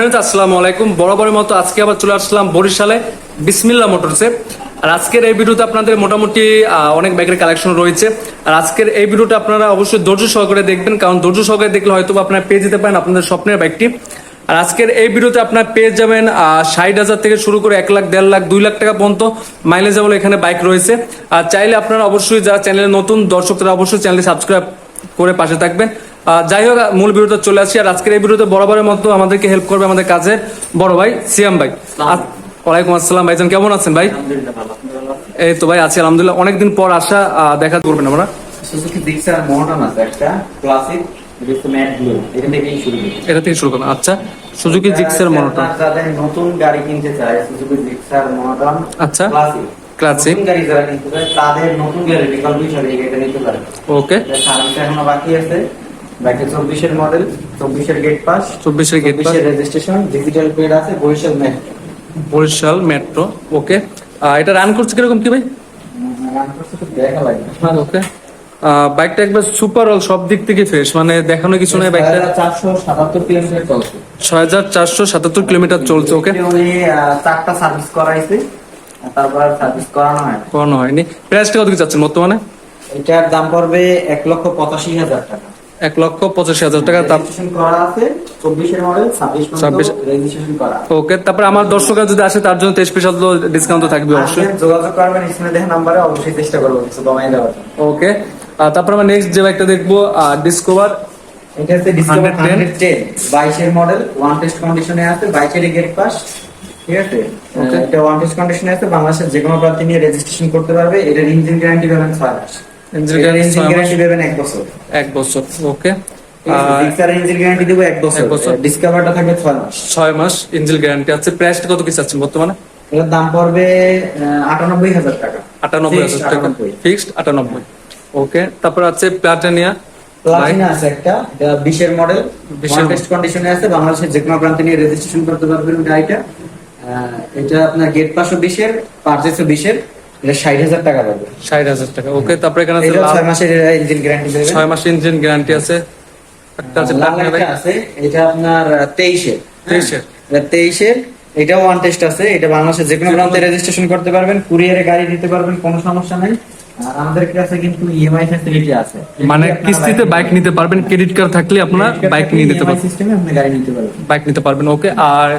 আসসালামু আলাইকুম। বরাবরের মতো আজকে আবার চলে আসলাম বরিশালে বিসমিল্লা মোটরসে। আর আজকের এই ভিডিওতে আপনাদের মোটামুটি অনেক বাইকের কালেকশন রয়েছে। আর আজকের এই ভিডিওটা আপনারা অবশ্যই ধৈর্য সহকারে দেখবেন, কারণ ধৈর্য সহকারে দেখলে হয়তো আপনারা পেয়ে যেতে পারেন আপনাদের স্বপ্নের বাইকটি আর আজকের এই ভিডিওতে আপনারা পেয়ে যাবেন ষাট হাজার থেকে শুরু করে এক লাখ, দেড় লাখ, দুই লাখ টাকা পর্যন্ত মাইলেজেবল এখানে বাইক রয়েছে। আর চাইলে আপনারা অবশ্যই যারা চ্যানেলে নতুন দর্শক, তারা অবশ্যই চ্যানেলটি সাবস্ক্রাইব করে পাশে থাকবেন। যাই হোক মূল ভিডিওতে চলে আসি। আর আজকের এই ভিডিওতে বরাবরের মতো আমাদেরকে হেল্প করবে আমাদের কাজে বড় ভাই সিয়াম ভাই। ওয়ালাইকুম আসসালাম। ভাইজান কেমন আছেন ভাই? এই তো ভাই আছি আলহামদুলিল্লাহ। অনেকদিন পর আসা দেখা করবেন আমরা। ক্লাসিক এটা থেকে শুরু করবেন আচ্ছা সুজুকি জিক্সের মনোটন। যাদের নতুন গাড়ি কিনতে চায় সুজুকি জিক্সার মডার্ন আচ্ছা ক্লাসিক Classic। গাড়ি যারা কিনতে চায় তাদের নতুন গাড়ি বিকল্প হিসাবে এই নিতে পারে। ওকে এটা এখনও বাকি আছে। বাইকে চব্বিশের মডেল চব্বিশের গেট পাস চব্বিশের গেট চব্বিশের রেজিস্ট্রেশন ডিজিটাল প্লেট আছে বরিশাল ম্যাট বরিশাল মেট্রো ওকে এটা রান করছে কীরকম কি ভাই? ওকে বাইকটা একবার সুপার অল সব দিক থেকে ফ্রেশ মানে দেখানো কিছু নেই বাইকটা ছয় হাজার চারশো সাতাত্তর কিলোমিটার চলছে ওকে চারটা সার্ভিস করাইছে তারপর সার্ভিস করানো হয় করানো হয়নি। প্রাইসটা কত কি চাচ্ছেন বর্তমানে? এটার দাম পড়বে এক লক্ষ পঁচাশি হাজার টাকা। এক লক্ষ পঁচাশি হাজার টাকা ওকে তারপরে আমার দর্শকরা যদি আসে তার জন্য তেইশ স্পেশাল ডিসকাউন্ট থাকবে অবশ্যই। যোগাযোগ করবেন স্ক্রিনে দেখা নাম্বারে অবশ্যই চেষ্টা করব কিছু কমাই দেওয়ার ওকে তারপর আমরা নেক্সট যে বাইকটা দেখব ডিসকভার এটা হচ্ছে ডিসকভার হান্ড্রেড টেন বাইশের মডেল ওয়ান টেস্ট কন্ডিশনে আছে বাইশের গেট পাস ঠিক আছে. এটা ওয়ান টেস্ট কন্ডিশনে আছে বাংলাদেশের যে কোনো প্রার্থী নিয়ে রেজিস্ট্রেশন করতে পারবে এটার ইঞ্জিন গ্যারান্টি পাবেন ছয় ইঞ্জিন গ্যারান্টি এক বছর। এক বছর ওকে জিক্সার ইঞ্জিন গ্যারান্টি দেবো এক বছর। ডিসকভারটা থাকবে ছয় মাস। ছয় মাস ইঞ্জিল গ্যারান্টি আছে। প্রাইসটা কত কি চাচ্ছেন বর্তমানে? এটার দাম পড়বে আটানব্বই হাজার টাকা। আটানব্বই হাজার টাকা। ফিক্সড আটানব্বই। ওকে তারপর আছে প্লাটানিয়া প্লাটিনা আছে একটা। বিশের মডেল 20 টেস্ট কন্ডিশনে আছে। বাংলাদেশের যে কোনো প্রান্তে নিয়ে রেজিস্ট্রেশন করতে পারবেন গাড়িটা। এটা আপনার গেট পাসও বিশের পারচেসও বিশের। এটা ষাট হাজার টাকা পাবে। ষাট টাকা। ওকে তারপরে এখানে আছে এটা মাসের ইঞ্জিন গ্যারান্টি দেবে। ছয় মাস ইঞ্জিন গ্যারান্টি আছে। একটা আছে লাল একটা আছে এটা আপনার তেইশের। 23 এর। তেইশের এটাও ওয়ান টেস্ট আছে। এটা বাংলাদেশের যে কোনো প্রান্তে রেজিস্ট্রেশন করতে পারবেন কুরিয়ারে গাড়ি দিতে পারবেন কোনো সমস্যা নাই। আর আমাদের কাছে কিন্তু ইএমআই ফ্যাসিলিটি আছে। মানে কিস্তিতে বাইক নিতে পারবেন ক্রেডিট কার্ড থাকলে আপনারা বাইক নিয়ে নিতে পারবেন। সিস্টেমে আপনি গাড়ি নিতে পারবেন। বাইক নিতে পারবেন ওকে আর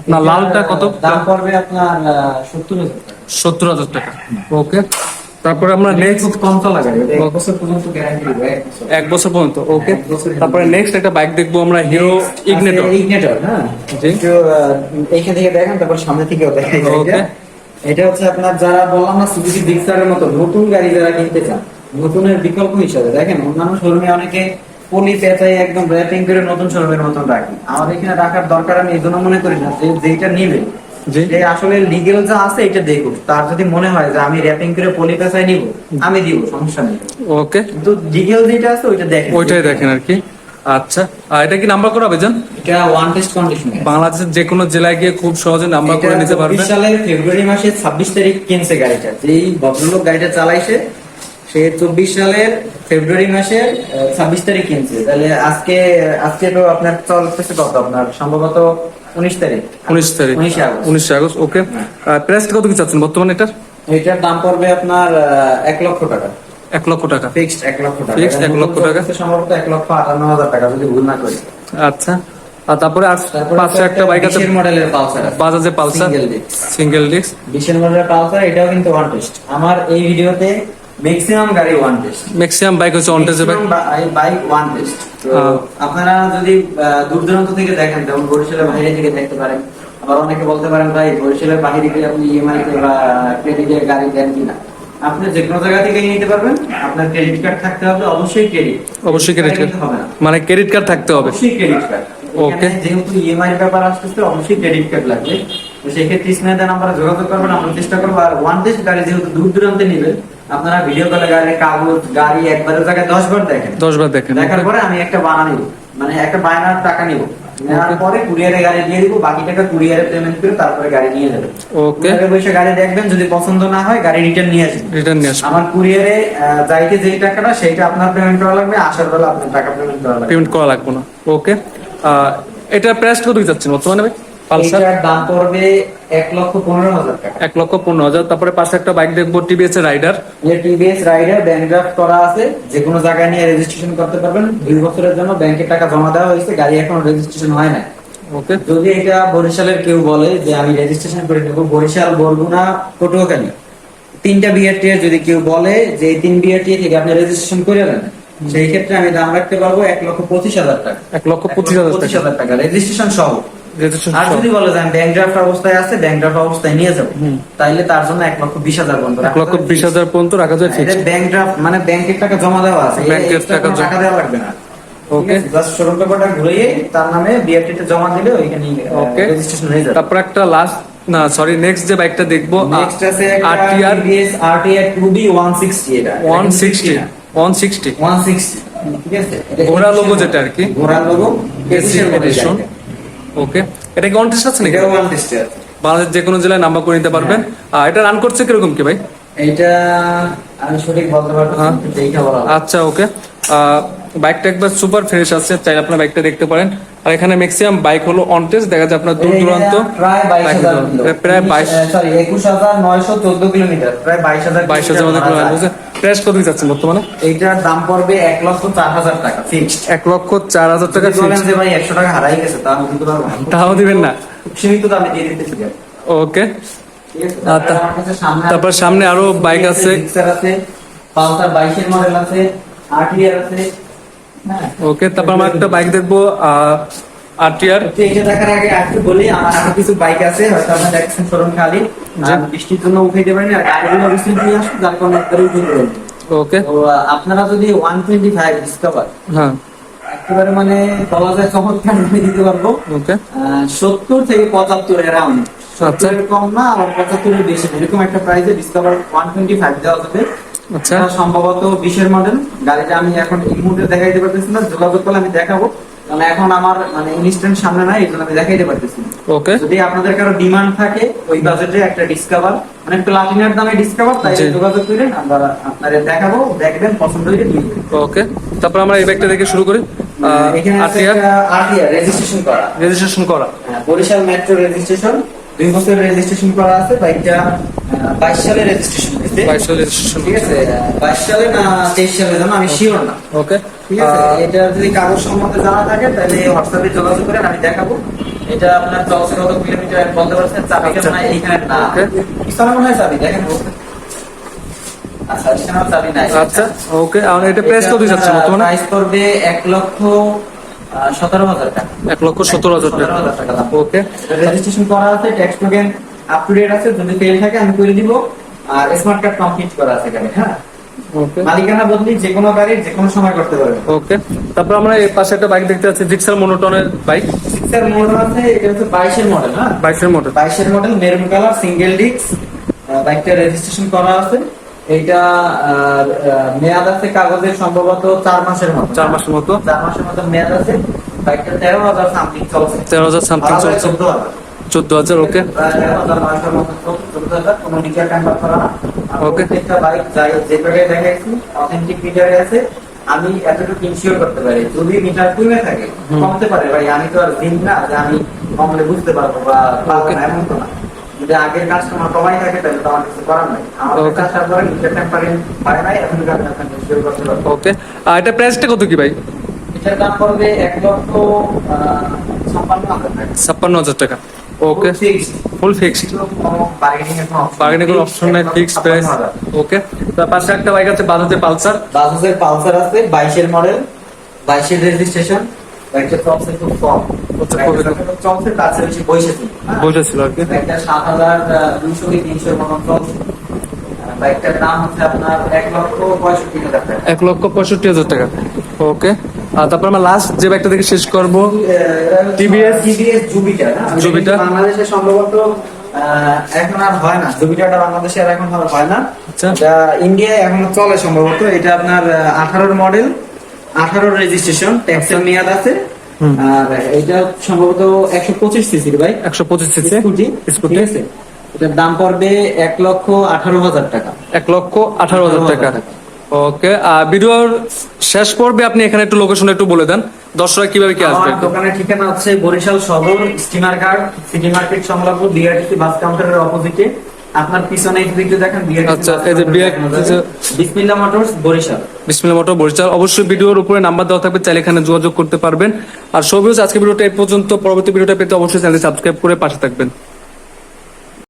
আপনার লালটা কত? দাম পড়বে আপনার সত্তর হাজার টাকা। সত্তর হাজার টাকা। ওকে তারপরে আমরা নেক্সট খুব কম এটা এক বছর পর্যন্ত গ্যারান্টি দেবো এক বছর। পর্যন্ত ওকে তারপরে নেক্সট একটা বাইক দেখব আমরা হিরো ইগনেটর ইগনেটর হ্যাঁ। এইখান থেকে দেখেন তারপর সামনে থেকেও দেখেন. এটা হচ্ছে আপনার যারা বললাম না সুজুকি জিক্সারের মতো নতুন গাড়ি যারা কিনতে চান নতুনের বিকল্প হিসাবে দেখেন অন্যান্য শোরুমে অনেকে পলি পেঁচাই একদম র্যাপিং করে নতুন শোরুমের মতন রাখি। আমাদের এখানে রাখার দরকার আমি এই জন্য মনে করি না যে যেটা নিবে যে আসলে লিগেল যা আছে এটা দেখুক তার যদি মনে হয় যে আমি র্যাপিং করে নিব আমি দিব সমস্যা নেই। ওকে। কিন্তু লিগেল যেটা আছে ওইটা দেখেন। ওইটাই দেখেন আর কি। আচ্ছা। আর এটা কি নাম্বার করা হবে জান? এটা ওয়ান টেস্ট কন্ডিশন বাংলাদেশের যে কোনো জেলায় গিয়ে খুব সহজে নাম্বার করে নিতে সালের ফেব্রুয়ারি মাসের ছাব্বিশ তারিখ কিনছে গাড়িটা। যেই ভদ্রলোক গাড়িটা চালাইছে সে চব্বিশ সালের ফেব্রুয়ারি মাসের ছাব্বিশ তারিখ কিনছে। তাহলে আজকে আজকে তো আপনার চলতেছে কত? আপনার সম্ভবত উনিশ তারিখ। উনিশ তারিখ। উনিশে আগস্ট। আগস্ট ওকে। প্রাইসটা কত কি চাচ্ছেন বর্তমানে এটার? এটার দাম পড়বে আপনার এক লক্ষ টাকা। এক লক্ষ টাকা। ফিক্সড এক লক্ষ টাকা। Fixed এক লক্ষ টাকা। সম্ভবত এক লক্ষ আটান্ন হাজার টাকা যদি ভুল না করি। আচ্ছা। আর তারপরে আর পাঁচশো একটা বাইক আছে। মডেলের Pulsar বাজাজে Pulsar. Single disc। Single disc বিশের মডেলের পালসার এটাও কিন্তু ওয়ান টেস্ট আমার এই ভিডিওতে ম্যাক্সিমাম গাড়ি ওয়ান টেস্ট ম্যাক্সিমাম বাইক হচ্ছে অনটেজে বাইক বাইক ওয়ান টেস্ট আপনারা যদি দূর দূরান্ত থেকে দেখেন যেমন বরিশালের বাইরে থেকে দেখতে পারেন আবার অনেকে বলতে পারেন ভাই বরিশালের বাইরে গিয়ে আপনি ইএমআই তে বা ক্রেডিটে গাড়ি দেন কিনা? আপনি যে কোনো জায়গা থেকে নিতে পারবেন। আপনার ক্রেডিট কার্ড থাকতে হবে অবশ্যই ক্রেডিট অবশ্যই credit card। হবে না। মানে ক্রেডিট কার্ড থাকতে হবে। অবশ্যই ক্রেডিট কার্ড Okay. যেহেতু ইএমআই এর ব্যাপার আসতেছে অবশ্যই ক্রেডিট কার্ড লাগবে। তো সেক্ষেত্রে স্নেহাদের নাম্বারে যোগাযোগ করবেন আমরা চেষ্টা করব। আর ওয়ান টেস্ট গাড়ি যেহেতু দূর দূরান্তে নেবেন আপনারা ভিডিও কলে গাড়ির কাগজ গাড়ি একবারের জায়গায় দশ বার দেখেন। দশ বার দেখেন। দেখার পরে আমি একটা বানা নিব। মানে একটা বায়নার টাকা নিব। নেওয়ার. পরে কুরিয়ারে গাড়ি দিয়ে দিব বাকি টাকা কুরিয়ারে পেমেন্ট করে তারপরে গাড়ি নিয়ে যাবেন ওকে। বসে গাড়ি দেখবেন যদি পছন্দ না হয় গাড়ি রিটার্ন নিয়ে আসবেন। রিটার্ন নিয়ে আসবেন। আমার কুরিয়ারে যাইতে যেই টাকাটা সেইটা আপনার পেমেন্ট করা লাগবে আসার বেলা আপনার টাকা পেমেন্ট করা লাগবে। পেমেন্ট করা লাগবে না। ওকে। এটার প্রাইস কত চাচ্ছেন বর্তমানে ভাই? পালসার? এটার দাম পড়বে এক লক্ষ পনেরো হাজার টাকা। এক লক্ষ পনেরো হাজার। তারপরে পাশে একটা বাইক দেখব TVS Raider TVS Raider bank করা আছে যে কোনো জায়গায় নিয়ে রেজিস্ট্রেশন করতে পারবেন। দুই বছরের জন্য ব্যাংকে টাকা জমা দেওয়া হয়েছে গাড়ি এখনও রেজিস্ট্রেশন হয় না ওকে যদি এটা বরিশালের কেউ বলে যে আমি রেজিস্ট্রেশন করে নেব বরিশাল বরগুনা পটুয়াখালী। তিনটা বিআরটি যদি কেউ বলে যে এই তিন বিআরটি থেকে আপনি রেজিস্ট্রেশন করে নেন সেই ক্ষেত্রে আমি দাম রাখতে পারব এক লক্ষ পঁচিশ হাজার টাকা। এক লক্ষ পঁচিশ হাজার টাকা। রেজিস্ট্রেশন সহ। আর যদি বলে যে আমি ব্যাংক ড্রাফট অবস্থায় আছে ব্যাংক ড্রাফট অবস্থায় নিয়ে যাব। তাইলে তার জন্য এক লক্ষ বিশ হাজার পর্যন্ত এক লক্ষ বিশ হাজার পর্যন্ত রাখা যায় ফিক্স ব্যাংক ড্রাফট মানে ব্যাংকের টাকা জমা দেওয়া আছে। ব্যাংকের টাকা দেওয়া লাগবে না। Okay. জাস্ট শোরুম পেপারটা ঘুরিয়ে তার নামে বিআরটি তে জমা দিলে ওইখানে Okay. রেজিস্ট্রেশন হয়ে যাবে। তারপর একটা লাস্ট না সরি নেক্সট যে বাইকটা দেখব নেক্সট আছে একটা আরটিআর TVS RTR 2B 160 এটা। ওয়ান সিক্সটি ওয়ান সিক্সটি 160 ঠিক আছে? এটা ঘোড়া model। যেটা আর কি। ঘোড়া লোগো এসি এডিশন ওকে এটা কি অনটেস্ট আছে নাকি? এটা ওয়ান টেস্টে আছে। বাংলাদেশ যে কোনো জেলায় নাম্বার করে নিতে পারবেন আর এটা রান করছে কীরকম কি ভাই? এইটা আমি সঠিক বলতে পারব না হ্যাঁ। আচ্ছা ওকে বাইকটা একবার সুপার ফ্রেশ আছে চাইলে আপনার বাইকটা দেখতে পারেন। আর এখানে ম্যাক্সিমাম বাইক হলো অন টেস্ট দেখা যায় আপনার দূর দূরান্ত। প্রায় বাইশ হাজার প্রায় বাইশ সরি একুশ হাজার নয়শো চোদ্দ কিলোমিটার। প্রায় বাইশ হাজার বাইশ হাজার প্রাইস কত যাচ্ছে বর্তমানে? এইটার দাম পড়বে এক লক্ষ চার হাজার টাকা ফিক্সড এক লক্ষ চার হাজার টাকা বলেন যে ভাই একশো টাকা হারাই গেছে পারব তাও দিবেন না। সীমিত দামে দিয়ে ওকে? আর সামনে তারপর সামনে আরও বাইক আছে। পালসার বাইশের মডেল আছে আরটিআর আছে ওকে তারপর আমরা একটা বাইক দেখব আরটিআর এটা দেখার আগে বলি আমার আরও কিছু বাইক আছে হয়তো আপনার দেখছেন শোরুম খালি বৃষ্টির জন্য উঠাইতে পারেনি আর গাড়িগুলো নিয়ে আসুন যার কারণে উঠে দেবেন ওকে আপনারা যদি ওয়ান টোয়েন্টি ফাইভ ডিসকভার হ্যাঁ। একেবারে মানে বলা যায় চমৎকার দামে দিতে পারব। ওকে সত্তর থেকে পঁচাত্তর অ্যারাউন্ড আচ্ছা। সত্তরের কম না আর পঁচাত্তরের বেশি এরকম একটা প্রাইসে ডিসকভার ওয়ান টোয়েন্টি ফাইভ দেওয়া যাবে। আচ্ছা। সম্ভবত বিশের মডেল গাড়িটা আমি এখন এই মুহূর্তে দেখাইতে পারতেছি না যোগাযোগ করলে আমি দেখাবো। কারণ এখন আমার মানে ইনস্ট্যান্ট সামনে নাই এই জন্য আমি দেখাইতে পারতেছি না। ওকে যদি আপনাদের কারও ডিমান্ড থাকে ওই বাজেটে একটা ডিসকভার মানে প্লাটিনার দামে ডিসকভার তাই যোগাযোগ করেন আমরা আপনাদের দেখাবো দেখবেন পছন্দ হলে নিয়ে ওকে তারপর আমরা এই বাইকটা দেখে শুরু করি। এখানে আছে আরটিআর আরটিআর রেজিস্ট্রেশন করা। রেজিস্ট্রেশন করা। হ্যাঁ, বরিশাল মেট্রো রেজিস্ট্রেশন দুই বছর রেজিস্ট্রেশন করা আছে বাইকটা বাইশ সালে রেজিস্ট্রেশন হয়েছে। বাইশ রেজিস্ট্রেশন ঠিক আছে? বাইশ সালে না তেইশ সালে জানো? আমি শিওর না। ওকে ঠিক আছে? এটা যদি কাগজ সম্বন্ধে জানা থাকে তাহলে হোয়াটসঅ্যাপে যোগাযোগ করেন আমি দেখাবো। এটা আপনার চলছে কত কিলোমিটার বলতে পারছেন চাবিটা আচ্ছা। না এইখানে না. পিছনে মনে হয় চাবি দেখেন। আচ্ছা চাবি নাই। আচ্ছা ওকে আর এটা প্রাইস কত যাচ্ছে বর্তমানে? প্রাইস পড়বে এক লক্ষ সতেরো হাজার টাকা। এক লক্ষ সত্তর হাজার টাকা। 17,000 টাকা ওকে রেজিস্ট্রেশন করা আছে tax token up to date আছে যদি ফেল থাকে আমি করে দিব। আর স্মার্ট কার্ড কমপ্লিট করা আছে গাড়ি হ্যাঁ? মালিকানা বদলি যে কোনো গাড়ি যে কোনো সময় করতে পারবে ওকে তারপর আমরা এই পাশে একটা বাইক দেখতে পাচ্ছি জিক্সার মনোটনের বাইক সিক্সার মডেল আছে এটা হচ্ছে বাইশের মডেল হ্যাঁ? বাইশের মডেল বাইশের model maroon colour single disc বাইকটা রেজিস্ট্রেশন করা আছে। আহ, মেয়াদ আছে কাগজের সম্ভবত চার মাসের মতো। চার মাসের মতো। চার মাসের মতো মেয়াদ আছে। বাইকটা তেরো হাজার সামথিং চলছে। তেরো হাজার সামথিং চলছে। চোদ্দ হাজার। ওকে. প্রত্যেকটা বাইক যে জায়গায় দেখাইছি অথেন্টিক মিটারে আছে। আমি এতটুকু ইনশিওর করতে পারি। যদি মিটার কমে থাকে কমতে পারে। ভাই আমি তো আর দিন না যে আমি কমলে বুঝতে পারব বা পারব না এমন তো না। যদি আগের কাস্টমার কমাই থাকে তাহলে তো আমার কিছু করার নাই. কাছে আসার টেম্পারিং পারে নাই এখন করতে পারব ওকে আর এটা প্রাইসটা কত কি ভাই? এটার দাম পড়বে এক লক্ষ ছাপ্পান্ন হাজার টাকা। ছাপ্পান্ন হাজার টাকা। Okay fixed full fixed bargaining এর অপশন নাই। ফিক্স প্রাইস ওকে তার পাশে একটা বাইক আছে বাজাজের পালসার। বাজাজের পালসার আছে বাইশের মডেল বাইশের রেজিস্ট্রেশন খুব কম আচ্ছা, তার চেয়ে বেশি বসেছিল আর কি বাইকটা সাত হাজার দুইশো কি তিনশোর মতন চলছে বাইকটার দাম হচ্ছে আপনার এক লক্ষ পঁয়ষট্টি হাজার টাকা। এক লক্ষ পঁয়ষট্টি হাজার টাকা। ওকে। আর তারপর আমরা লাস্ট যে বাইকটা দেখে শেষ করব টিভিএস জুবিটার হ্যাঁ বাংলাদেশে সম্ভবত এখন আর হয় না। জুবিটারটা বাংলাদেশে আর এখন আর হয় না। আচ্ছা। ইন্ডিয়ায় এখনও চলে সম্ভবত। এটা আপনার আঠারোর মডেল আঠারোর রেজিস্ট্রেশন ট্যাক্সের মেয়াদ আছে। আর এটা সম্ভবত একশো পঁচিশ সিসির ভাই। একশো পঁচিশ সিসি? Scooty scooty. আছে? এটার দাম পড়বে এক লক্ষ আঠারো হাজার টাকা। এক লক্ষ আঠারো হাজার টাকা। ওকে আর ভিডিওর শেষ পর্বে আপনি এখানে একটু লোকেশন একটু বলে দেন। দর্শকরা কীভাবে কি আসবে? দোকানের ঠিকানা হচ্ছে Barishal Sadar steamer Ghat city market সংলগ্ন বিআরটিসি বাস কাউন্টারের অপোজিটে আপনার পিছনে দিকে দেখেন আচ্ছা, এই যে বিসমিল্লাহ মোটরস বরিশাল। বিসমিল্লাহ মোটর বরিশাল। অবশ্যই ভিডিওর উপরে নাম্বার দেওয়া থাকবে চাইলে এখানে যোগাযোগ করতে পারবেন। আর সবিউজ আজকে ভিডিওটা এই পর্যন্ত। পরবর্তী ভিডিওটা পেতে অবশ্যই চ্যানেল সাবস্ক্রাইব করে পাশে থাকবেন।